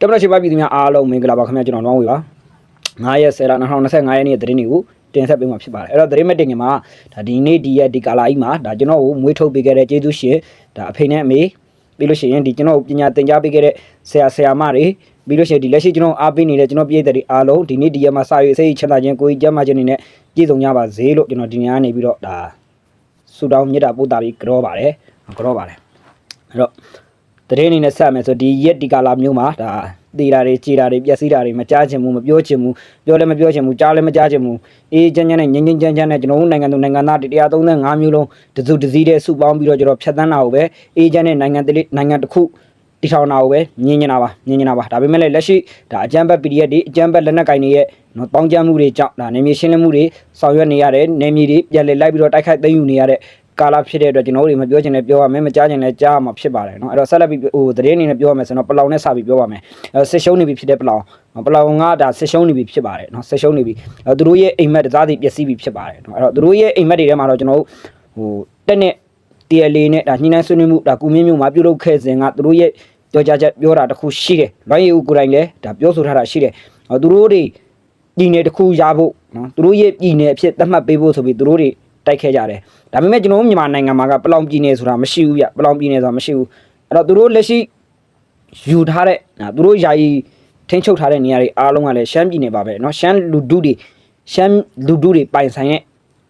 တမရရှိပါပြည်သူများအားလုံးမင်္ဂလာပါခင်ဗျာကျွန်တော်နှောင်းဝေပါ9ရက်10လ2025ရက်နေ့သတင်းတွေကိုတင်ဆက်ပေးမှာဖြစ်ပါတယ်အဲ့တော့သတင်းမတင်ခင်မှာဒါဒီနေ့ဒီရက်ဒီကာလာကြီးမှာဒါကျွန်တော်ကိုမွေးထုတ်ပေးခဲ့တဲ့ကျေးဇူးရှင်ဒါအဖေနဲ့အမေပြီးလို့ရှိရင်ဒီကျွန်တော်ကိုပညာသင်ကြားပေးခဲ့တဲ့ဆရာဆရာမတွေပြီးလို့ရှိရင်ဒီလက်ရှိကျွန်တော်အားပေးနေတဲ့ကျွန်တော်ပြည်သက်တွေအားလုံးဒီနေ့ဒီရက်မှာစာရွေးစိတ်ချမ်းသာခြင်းကိုယ်ကြီးကျန်းမာခြင်းတွေနဲ့ပြည့်စုံကြပါစေလို့ကျွန်တော်ဒီနေ့ကနေပြီးတော့ဒါဆုတောင်းမြတ်တာပို့တာပြီးကြောပါတယ်ကြောပါတယ်အဲ့တော့ တရင်အနေနဲ့ဆက်မယ်ဆိုဒီရက်ဒီကာလာမျိုးမှာဒါတေးတာတွေကြေတာတွေပျက်စီးတာတွေမကြားချင်ဘူးမပြောချင်ဘူးပြောလည်းမပြောချင်ဘူးကြားလည်းမကြားချင်ဘူးအေးချမ်းချမ်းနဲ့ငင်းငင်းချမ်းချမ်းနဲ့ကျွန်တော်တို့နိုင်ငံသူနိုင်ငံသား135မျိုးလုံးတစုတစည်းတည်းစုပေါင်းပြီးတော့ကျွန်တော်ဖြတ်သန်းတာကိုပဲအေးချမ်းနဲ့နိုင်ငံတလေးနိုင်ငံတစ်ခုတီထောင်တာကိုပဲညင်နေတာပါညင်နေတာပါဒါပေမဲ့လည်းလက်ရှိဒါအကြမ်းဖက် PDF တွေအကြမ်းဖက်လက်နက်ကင်တွေရဲ့နော်တောင်းကြမ်းမှုတွေကြောင့်ဒါနေမြေရှင်းလင်းမှုတွေဆောင်ရွက်နေရတယ်နေမြေတွေပြန်လည်လိုက်ပြီးတော့တိုက်ခိုက်သိမ်းယူနေရတဲ့ ကာလာဖြစ်တဲ့အတွက်ကျွန်တော်တို့တွေမပြောချင်လည်းပြောရမယ်မကြားချင်လည်းကြားရမှာဖြစ်ပါတယ်เนาะအဲ့တော့ဆက်လက်ပြီးဟိုသတင်းအနေနဲ့ပြောရမယ်ဆိုတော့ပလောင်နဲ့စပြီးပြောပါမယ်အဲဆစ်ရှုံးနေပြီဖြစ်တဲ့ပလောင်ပလောင်ကဒါဆစ်ရှုံးနေပြီဖြစ်ပါတယ်เนาะဆစ်ရှုံးနေပြီအဲသူတို့ရဲ့အိမ်မက်တစားစီပျက်စီးပြီဖြစ်ပါတယ်เนาะအဲ့တော့သူတို့ရဲ့အိမ်မက်တွေထဲမှာတော့ကျွန်တော်တို့ဟိုတက်နဲ့ TLA နဲ့ဒါညှိနှိုင်းဆွေးနွေးမှုဒါကုမင်းမျိုးမှာပြုလုပ်ခဲ့စဉ်ကသူတို့ရဲ့ပြောကြချက်ပြောတာတစ်ခုရှိတယ်။ဘာရီဦးကိုယ်တိုင်လည်းဒါပြောဆိုထားတာရှိတယ်။ဟောသူတို့တွေပြည်နယ်တစ်ခုရဖို့နော်သူတို့ရဲ့ပြည်နယ်အဖြစ်သတ်မှတ်ပေးဖို့ဆိုပြီးသူတို့တွေ တိုက်ခဲ့ကြတယ်။ဒါပေမဲ့ကျွန်တော်တို့မြန်မာနိုင်ငံမှာကပလောင်ပြည်နယ်ဆိုတာမရှိဘူးဗျ။ပလောင်ပြည်နယ်ဆိုတာမရှိဘူး။အဲ့တော့သူတို့လက်ရှိယူထားတဲ့ဒါသူတို့ယာယီထိန်းချုပ်ထားတဲ့နေရာတွေအားလုံးကလည်းရှမ်းပြည်နယ်ပါပဲเนาะရှမ်းလူဒုတွေရှမ်းလူဒုတွေပိုင်ဆိုင်တဲ့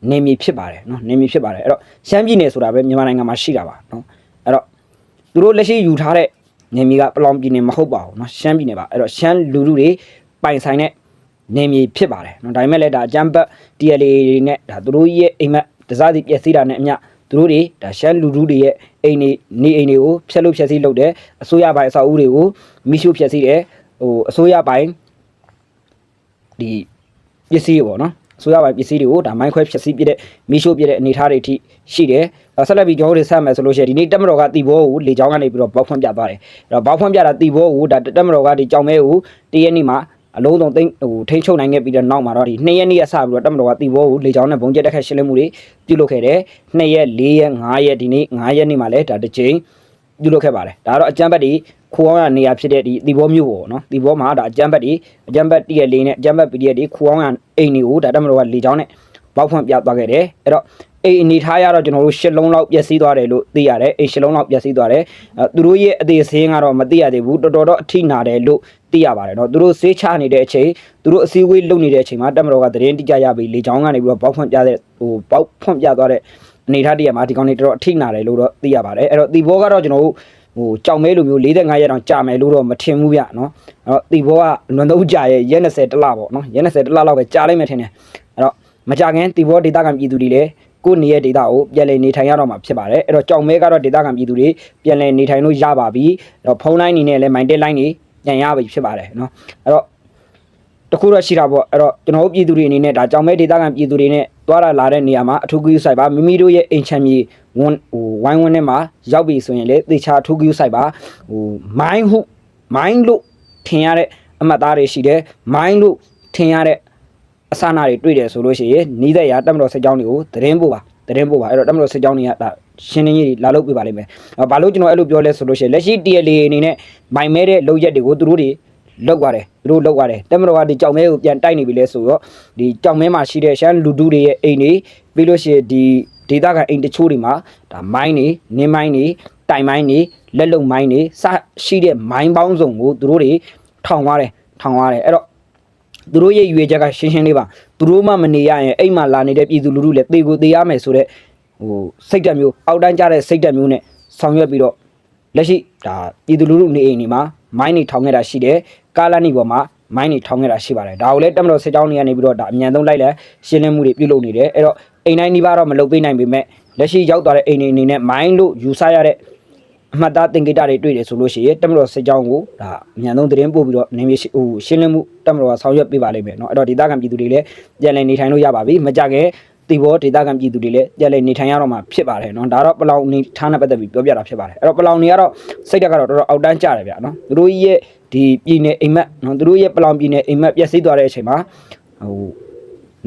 နေမြေဖြစ်ပါတယ်เนาะနေမြေဖြစ်ပါတယ်အဲ့တော့ရှမ်းပြည်နယ်ဆိုတာပဲမြန်မာနိုင်ငံမှာရှိတာပါเนาะအဲ့တော့သူတို့လက်ရှိယူထားတဲ့နေမြေကပလောင်ပြည်နယ်မဟုတ်ပါဘူးเนาะရှမ်းပြည်နယ်ပါအဲ့တော့ရှမ်းလူဒုတွေပိုင်ဆိုင်တဲ့ နေမြေဖြစ်ပါတယ်နော်ဒါပေမဲ့လည်းဒါအကြမ်းဖက် TLA တွေနဲ့ဒါသူတို့ရဲ့အိမ်မက်တစားစီပျက်စီးတာနဲ့အမျှသူတို့တွေဒါရှမ်းလူထုတွေရဲ့အိမ်နေနေအိမ်တွေကိုဖျက်လို့ဖျက်ဆီးလုပ်တယ်အစိုးရပိုင်းအဆောက်အဦတွေကိုမိရှုဖျက်ဆီးတယ်ဟိုအစိုးရပိုင်းဒီပစ္စည်းပေါ့နော်အစိုးရပိုင်းပစ္စည်းတွေကိုဒါမိုင်းခွဲဖျက်ဆီးပြတဲ့မိရှုပြတဲ့အနေအထားတွေအထိရှိတယ်ဆက်လက်ပြီးကျွန်တော်တို့ဆက်မယ်ဆိုလို့ရှိရင်ဒီနေ့တက်မတော်ကတီဘောကိုလေချောင်းကနေပြီးတော့ဘောက်ဖွင့်ပြသွားတယ်အဲ့တော့ဘောက်ဖွင့်ပြတာတီဘောကိုဒါတက်မတော်ကဒီကြောင်မဲကိုတရက်နေ့မှာ အလုံးစုံသိမ်းဟိုထိန်းချုပ်နိုင်ခဲ့ပြီးတော့နောက်မှာတော့ဒီ2ရက်နေ့ရက်စပြီးတော့တက်မတော်ကတီဘောကိုလေချောင်းနဲ့ဘုံကျက်တက်ခတ်ရှင်းလင်းမှုတွေပြုလုပ်ခဲ့တယ်2ရက်4ရက်5ရက်ဒီနေ့5ရက်နေ့မှာလည်းဒါတစ်ချိန်ပြုလုပ်ခဲ့ပါတယ်ဒါကတော့အကြမ်းဖက်တွေခိုးအောင်ရနေရာဖြစ်တဲ့ဒီတီဘောမျိုးပေါ့နော်တီဘောမှာဒါအကြမ်းဖက်တွေအကြမ်းဖက်တရက်လေးနဲ့အကြမ်းဖက် PDF တွေခိုးအောင်ရအိမ်တွေကိုဒါတက်မတော်ကလေချောင်းနဲ့ဘောက်ဖွင့်ပြသွားခဲ့တယ်အဲ့တော့ အိမ်အနေထားရတော့ကျွန်တော်တို့ရှစ်လုံးလောက်ပျက်စီးသွားတယ်လို့သိရတယ်အိမ်ရှစ်လုံးလောက်ပျက်စီးသွားတယ်အဲသူတို့ရဲ့အသေးစင်းကတော့မသိရသေးဘူးတော်တော်တော့အထိနာတယ်လို့သိရပါတယ်เนาะသူတို့ဆေးချနေတဲ့အချိန်သူတို့အစည်းအဝေးလုပ်နေတဲ့အချိန်မှာတက်မတော်ကသတင်းတိကျရပြီးလေချောင်းကနေပြီးတော့ပေါက်ဖွင့်ပြတဲ့ဟိုပေါက်ဖွင့်ပြသွားတဲ့အနေထားတည်းမှာဒီကောင်တွေတော်တော်အထိနာတယ်လို့တော့သိရပါတယ်အဲ့တော့ဒီဘောကတော့ကျွန်တော်တို့ဟိုကြောင်မဲလိုမျိုး45ရက်တောင်ကြာမယ်လို့တော့မထင်ဘူးဗျเนาะအဲ့တော့ဒီဘောကလွန်တော့ကြာရဲ့ရက်20တလပေါ့เนาะရက်20တလလောက်ပဲကြာလိုက်မယ်ထင်တယ်အဲ့တော့မကြခင်ဒီဘောဒေတာကံပြည်သူတွေလည်း ကိုယ့်နေရဲ့ဒေတာကိုပြန်လည်နေထိုင်ရတော့မှာဖြစ်ပါတယ်အဲ့တော့ကြောင်မဲကတော့ဒေတာကံပြည်သူတွေပြန်လည်နေထိုင်လို့ရပါပြီအဲ့တော့ဖုန်းလိုင်းနေနဲ့လည်းမိုင်းတက်လိုင်းနေပြန်ရပြီဖြစ်ပါတယ်เนาะအဲ့တော့တခုတော့ရှိတာပေါ့အဲ့တော့ကျွန်တော်တို့ပြည်သူတွေအနေနဲ့ဒါကြောင်မဲဒေတာကံပြည်သူတွေနဲ့သွားရလာတဲ့နေရာမှာအထူးဂရုစိုက်ပါမိမိတို့ရဲ့အိမ်ချမ်းမြေဝန်ဟိုဝိုင်းဝန်းထဲမှာရောက်ပြီဆိုရင်လည်းသေချာအထူးဂရုစိုက်ပါဟိုမိုင်းဟုမိုင်းလို့ထင်ရတဲ့အမှတ်သားတွေရှိတယ်မိုင်းလို့ထင်ရတဲ့ အစနာတွေတွေ့တယ်ဆိုလို့ရှိရင်နီးတဲ့ရာတက်မတော်စစ်ကြောင်းတွေကိုသတင်းပို့ပါသတင်းပို့ပါအဲ့တော့တက်မတော်စစ်ကြောင်းတွေကဒါရှင်းလင်းရေးတွေလာလုပ်ပေးပါလိမ့်မယ်။ဘာလို့ကျွန်တော်အဲ့လိုပြောလဲဆိုလို့ရှိရင်လက်ရှိ TLA အနေနဲ့မိုင်မဲတဲ့လုံရက်တွေကိုသူတို့တွေလောက်သွားတယ်သူတို့လောက်သွားတယ်တက်မတော်ကဒီကြောင်မဲကိုပြန်တိုက်နေပြီလဲဆိုတော့ဒီကြောင်မဲမှာရှိတဲ့ရှမ်းလူဒူတွေရဲ့အိမ်တွေပြီးလို့ရှိရင်ဒီဒေတာကအိမ်တချို့တွေမှာဒါမိုင်းတွေနင်းမိုင်းတွေတိုင်မိုင်းတွေလက်လုံမိုင်းတွေစရှိတဲ့မိုင်းပေါင်းစုံကိုသူတို့တွေထောင်သွားတယ်ထောင်သွားတယ်အဲ့တော့ သူတို့ရဲ့ရွေချက်ကရှင်းရှင်းလေးပါသူတို့မှမနေရရင်အိမ်မှာလာနေတဲ့ပြည်သူလူထုလည်းသေကိုသေရမယ်ဆိုတော့ဟိုစိတ်ဓာတ်မျိုးအောက်တန်းကြတဲ့စိတ်ဓာတ်မျိုးနဲ့ဆောင်ရွက်ပြီးတော့လက်ရှိဒါပြည်သူလူထုနေအိမ်တွေမှာမိုင်းတွေထောင်ခဲ့တာရှိတယ်ကားလမ်းတွေပေါ်မှာမိုင်းတွေထောင်ခဲ့တာရှိပါတယ်ဒါကိုလည်းတက်မတော်စစ်ကြောင်းတွေကနေပြီးတော့ဒါအမြန်ဆုံးလိုက်လဲရှင်းလင်းမှုတွေပြုလုပ်နေတယ်အဲ့တော့အိမ်တိုင်းဒီပါတော့မလုပ်ပေးနိုင်ပေမဲ့လက်ရှိရောက်သွားတဲ့အိမ်တွေအနေနဲ့မိုင်းလို့ယူဆရတဲ့ အမှတ်သားသင်္ကေတတွေတွေ့တယ်ဆိုလို့ရှိရင်တက်မတော်စစ်ကြောင်းကိုဒါအမြန်ဆုံးသတင်းပို့ပြီးတော့နေမြေဟိုရှင်းလင်းမှုတက်မတော်ကဆောင်ရွက်ပေးပါလိမ့်မယ်เนาะအဲ့တော့ဒေသခံပြည်သူတွေလည်းပြန်လည်နေထိုင်လို့ရပါပြီမကြခင်တီဘောဒေသခံပြည်သူတွေလည်းပြန်လည်နေထိုင်ရတော့မှာဖြစ်ပါတယ်เนาะဒါတော့ပလောင်နေထားနဲ့ပတ်သက်ပြီးပြောပြတာဖြစ်ပါတယ်အဲ့တော့ပလောင်နေကတော့စိတ်တက်ကတော့တော်တော်အောက်တန်းကြတယ်ဗျာเนาะသူတို့ရဲ့ဒီပြည်နယ်အိမ်မက်เนาะသူတို့ရဲ့ပလောင်ပြည်နယ်အိမ်မက်ပျက်စီးသွားတဲ့အချိန်မှာဟို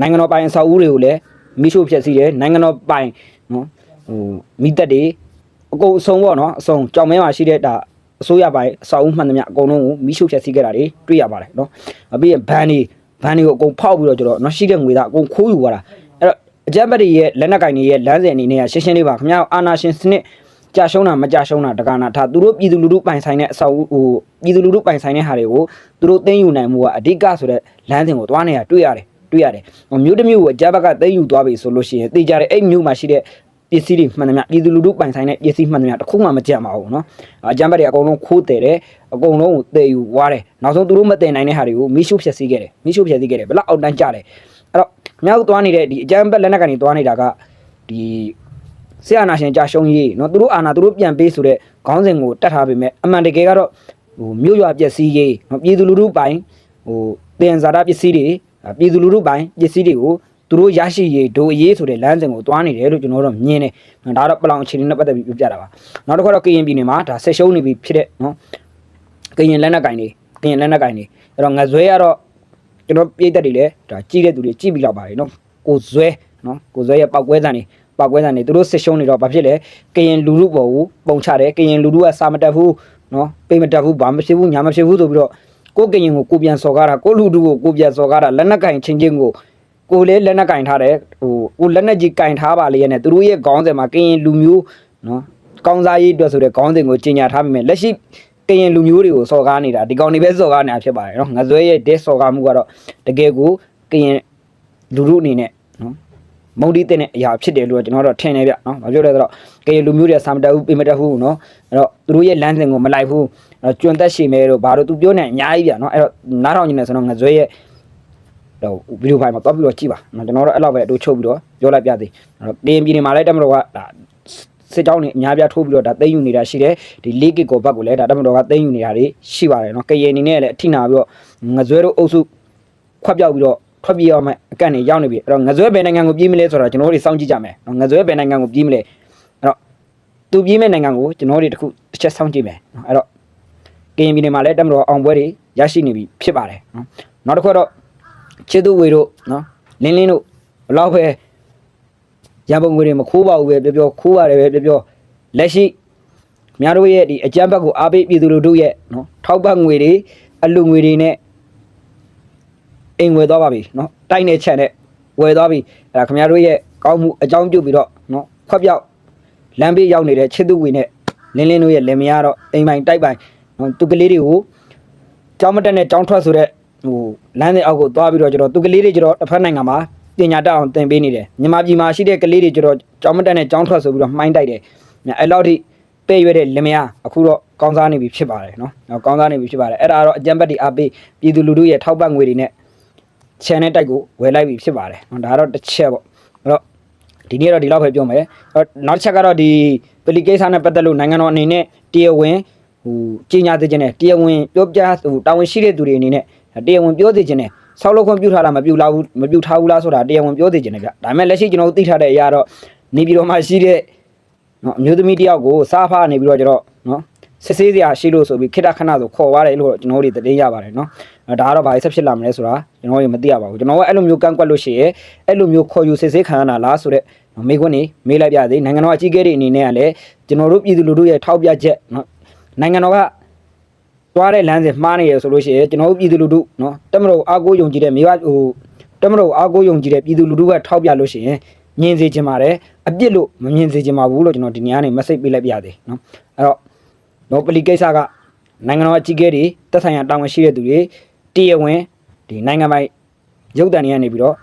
နိုင်ငံတော်ပိုင်အဆောက်အဦတွေကိုလည်းမိရှို့ဖျက်ဆီးတယ်နိုင်ငံတော်ပိုင်เนาะဟိုမိသက်တွေ အကုန်အဆုံးပေါ့နော်အဆုံးကြောင်မဲမှာရှိတဲ့ဒါအစိုးရပိုင်းအစာအုပ်မှန်သမျှအကုန်လုံးကိုမိရှုဖျက်ဆီးခဲ့တာတွေတွေ့ရပါတယ်နော်အပြီးရင်ဘန်တွေဘန်တွေကိုအကုန်ဖောက်ပြီးတော့ကျတော့နော်ရှိတဲ့ငွေသားအကုန်ခိုးယူသွားတာအဲ့တော့အကြမ်းဖက်တွေရဲ့လက်နက်ကင်တွေရဲ့လမ်းစဉ်အနေနဲ့ကရှင်းရှင်းလေးပါခင်ဗျားအာနာရှင်စနစ်ကြာရှုံးတာမကြာရှုံးတာတက္ကနာထားသူတို့ပြည်သူလူထုပိုင်ဆိုင်တဲ့အစာအုပ်ဟိုပြည်သူလူထုပိုင်ဆိုင်တဲ့ဟာတွေကိုသူတို့သိမ်းယူနိုင်မှုကအဓိကဆိုတဲ့လမ်းစဉ်ကိုသွားနေတာတွေ့ရတယ်တွေ့ရတယ်ဟိုမြို့တစ်မြို့ကိုအကြမ်းဖက်ကသိမ်းယူသွားပြီဆိုလို့ရှိရင်သိကြတယ်အဲ့မြို့မှာရှိတဲ့ ပစ္စည်းတွေမှန်သမျှပြည်သူလူထုပိုင်ဆိုင်တဲ့ပစ္စည်းမှန်သမျှတစ်ခုမှမကြံပါဘူးเนาะအကြမ်းဖက်တွေအကုန်လုံးခိုးတယ်တယ်အကုန်လုံးကိုတည်ယူွားတယ်နောက်ဆုံးသူတို့မတည်နိုင်တဲ့ဟာတွေကိုမိရှုဖျက်ဆီးခဲ့တယ်မိရှုဖျက်ဆီးခဲ့တယ်ဘယ်လောက်အောက်တန်းကြတယ်အဲ့တော့မြောက်သွားနေတဲ့ဒီအကြမ်းဖက်လက်နက်ကန်တွေသွားနေတာကဒီဆရာနာရှင်ကြာရှုံးရေးเนาะသူတို့အာနာသူတို့ပြန်ပေးဆိုတဲ့ခေါင်းစဉ်ကိုတတ်ထားပေမဲ့အမှန်တကယ်ကတော့ဟိုမြို့ရွာပစ္စည်းရေးเนาะပြည်သူလူထုပိုင်ဟိုတင်ဇာတာပစ္စည်းတွေပြည်သူလူထုပိုင်ပစ္စည်းတွေကို သူတို့ရရှိရေးဒိုအရေးဆိုတဲ့လမ်းစဉ်ကိုသွားနေတယ်လို့ကျွန်တော်တို့မြင်တယ်။ဒါတော့ပလောင်အခြေအနေနဲ့ပတ်သက်ပြီးပြောပြတာပါ။နောက်တစ်ခါတော့ကရင်ပြည်နယ်မှာဒါဆက်ရှုံးနေပြီဖြစ်တဲ့နော်ကရင်လက်နက်ကင်တွေကရင်လက်နက်ကင်တွေအဲ့တော့ငဇွဲကတော့ကျွန်တော်ပြည့်တက်တွေလည်းဒါကြီးတဲ့သူတွေကြည့်ပြီးတော့ပါတယ်နော်။ကိုဇွဲနော်ကိုဇွဲရဲ့ပောက်ကွဲစံတွေပောက်ကွဲစံတွေသူတို့ဆက်ရှုံးနေတော့ဘာဖြစ်လဲကရင်လူလူပေါ်ကိုပုံချတယ်ကရင်လူလူကစာမတက်ဘူးနော်ပိတ်မတက်ဘူးဘာမဖြစ်ဘူးညာမဖြစ်ဘူးဆိုပြီးတော့ကိုကရင်ကိုကိုပြန်စော်ကားတာကိုလူလူကိုကိုပြန်စော်ကားတာလက်နက်ကင်ချင်းချင်းကို ကိုလည်းလက်နက်ကင်ထားတယ်ဟိုကိုလက်နက်ကြီးကင်ထားပါလေရဲ့နဲ့သူတို့ရဲ့ခေါင်းစဉ်မှာကရင်လူမျိုးနော်ကောင်းစားရေးအတွက်ဆိုတဲ့ခေါင်းစဉ်ကိုကြီးညာထားပေမဲ့လက်ရှိကရင်လူမျိုးတွေကိုစော်ကားနေတာဒီကောင်တွေပဲစော်ကားနေတာဖြစ်ပါတယ်နော်ငါဇွဲရဲ့ဒက်စော်ကားမှုကတော့တကယ်ကိုကရင်လူလူအနေနဲ့နော်မုံဒီတဲ့အရာဖြစ်တယ်လို့ကျွန်တော်တို့ထင်နေဗျနော်ဘာပြောလဲဆိုတော့ကရင်လူမျိုးတွေစာမတက်ဘူးပြမတက်ဘူးနော်အဲ့တော့သူတို့ရဲ့လမ်းစဉ်ကိုမလိုက်ဘူးအဲ့တော့ကျွန်းသက်ရှည်မဲတို့ဘာလို့သူပြောနေအများကြီးဗျနော်အဲ့တော့နားထောင်နေတယ်ဆိုတော့ငါဇွဲရဲ့ တော့ဗီဒီယိုဖိုင်မှာတော့ပြီးတော့ကြည့်ပါနော်ကျွန်တော်တို့အဲ့လောက်ပဲအတူချုပ်ပြီးတော့ပြောလိုက်ပြသေးအဲ့တော့ကရင်ပြည်နယ်မှာလည်းတက်မတော်ကဒါစစ်ကြောင်းနေအများပြားထိုးပြီးတော့ဒါသိမ်းယူနေတာရှိတယ်ဒီ၄ကစ်ကိုဘက်ကိုလည်းဒါတက်မတော်ကသိမ်းယူနေတာတွေရှိပါတယ်နော်ကရင်အနေနဲ့လည်းအထိနာပြီးတော့ငဇွဲတို့အုပ်စုခွက်ပြောက်ပြီးတော့ထွက်ပြေးအောင်မဲ့အကန့်နေရောက်နေပြီအဲ့တော့ငဇွဲဘယ်နိုင်ငံကိုပြေးမလဲဆိုတော့ကျွန်တော်တို့စောင့်ကြည့်ကြမယ်နော်ငဇွဲဘယ်နိုင်ငံကိုပြေးမလဲအဲ့တော့သူပြေးမဲ့နိုင်ငံကိုကျွန်တော်တို့တစ်ခုတစ်ချက်စောင့်ကြည့်မယ်နော်အဲ့တော့ကရင်ပြည်နယ်မှာလည်းတက်မတော်အောင်ပွဲတွေရရှိနေပြီဖြစ်ပါတယ်နော်နောက်တစ်ခုတော့ ချစ်သူဝေတို့နော်လင်းလင်းတို့ဘလောက်ပဲရန်ပုံငွေတွေမခိုးပါဘူးပဲပြောပြောခိုးပါတယ်ပဲပြောပြောလက်ရှိများတို့ရဲ့ဒီအကြမ်းဘက်ကိုအားပေးပြည်သူလူထုရဲ့နော်ထောက်ပံ့ငွေတွေအလူငွေတွေနဲ့အိမ်ဝယ်သွားပါပြီနော်တိုက်နေချက်နဲ့ဝယ်သွားပြီအဲ့ဒါခင်ဗျားတို့ရဲ့ကောင်းမှုအကြောင်းပြုပြီးတော့နော်ခွက်ပြောက်လမ်းဘေးရောက်နေတဲ့ချစ်သူဝေနဲ့လင်းလင်းတို့ရဲ့လင်မယားတော့အိမ်ပိုင်တိုက်ပိုင်နော်သူကလေးတွေကိုကျောင်းမတက်နဲ့ကျောင်းထွက်ဆိုတဲ့ ဟိုလမ်းစဉ်အောက်ကိုသွားပြီးတော့ကျွန်တော်သူကလေးတွေကျွန်တော်တစ်ဖက်နိုင်ငံမှာပညာတတ်အောင်သင်ပေးနေတယ်မြန်မာပြည်မှာရှိတဲ့ကလေးတွေကျွန်တော်ကျောင်းမတက်နဲ့ကျောင်းထွက်ဆိုပြီးတော့မှိုင်းတိုက်တယ်အဲ့လောက်ထိပေးရွက်တဲ့လင်မယားအခုတော့ကောင်းစားနေပြီဖြစ်ပါတယ်နော်။ကောင်းစားနေပြီဖြစ်ပါတယ်အဲ့ဒါကတော့အကြံပတ်တွေအားပေးပြည်သူလူထုရဲ့ထောက်ပံ့ငွေတွေနဲ့ channel တိုက်ကိုဝယ်လိုက်ပြီဖြစ်ပါတယ်နော်ဒါကတော့တစ်ချက်ပေါ့အဲ့တော့ဒီနေ့တော့ဒီလောက်ပဲပြောမယ်အဲ့နောက်တစ်ချက်ကတော့ဒီပလီကိစ္စနဲ့ပတ်သက်လို့နိုင်ငံတော်အနေနဲ့တရားဝင်ဟိုကြီးညာသိခြင်းနဲ့တရားဝင်ပြောပြဟိုတာဝန်ရှိတဲ့သူတွေအနေနဲ့ တရားဝင်ပြောသိခြင်းနဲ့ဆောက်လုပ်ခွင့်ပြုထားတာမပြုလာဘူးမပြုထားဘူးလားဆိုတာတရားဝင်ပြောသိခြင်းနဲ့ဗျဒါပေမဲ့လက်ရှိကျွန်တော်တို့သိထားတဲ့အရာတော့နေပြည်တော်မှာရှိတဲ့နော်အမျိုးသမီးတယောက်ကိုစားဖားနေပြီးတော့ကျွန်တော်နော်စစ်ဆေးစရာရှိလို့ဆိုပြီးခိတခဏဆိုခေါ်သွားတယ်လို့ကျွန်တော်တို့သတင်းရပါတယ်နော်အဲဒါကတော့ဘာလို့ဆက်ဖြစ်လာမလဲဆိုတာကျွန်တော်တို့မသိရပါဘူးကျွန်တော်ကအဲ့လိုမျိုးကန့်ကွက်လို့ရှိရဲအဲ့လိုမျိုးခေါ်ယူစစ်ဆေးခံရတာလားဆိုတော့မေးခွန်းနေမေးလိုက်ပြသေးနိုင်ငံတော်အကြီးအကဲတွေအနေနဲ့ကလည်းကျွန်တော်တို့ပြည်သူလူထုရဲ့ထောက်ပြချက်နော်နိုင်ငံတော်က သွားတဲ့လမ်းစဉ်မှားနေရဆိုလို့ရှိရဲကျွန်တော်တို့ပြည်သူလူထုနော်တက်မတော်အားကိုးယုံကြည်တဲ့မိဘဟိုတက်မတော်အားကိုးယုံကြည်တဲ့ပြည်သူလူထုကထောက်ပြလို့ရှိရင်မြင်စေချင်ပါတယ်အပြစ်လို့မမြင်စေချင်ပါဘူးလို့ကျွန်တော်ဒီနေရာနေ message ပေးလိုက်ပြသေးနော်အဲ့တော့နော်ပလီကိစ္စကနိုင်ငံတော်အကြီးအကဲတွေတက်ဆိုင်ရာတာဝန်ရှိတဲ့သူတွေတရားဝင်ဒီနိုင်ငံပိုင်ရုပ်တံတွေကနေပြီးတော့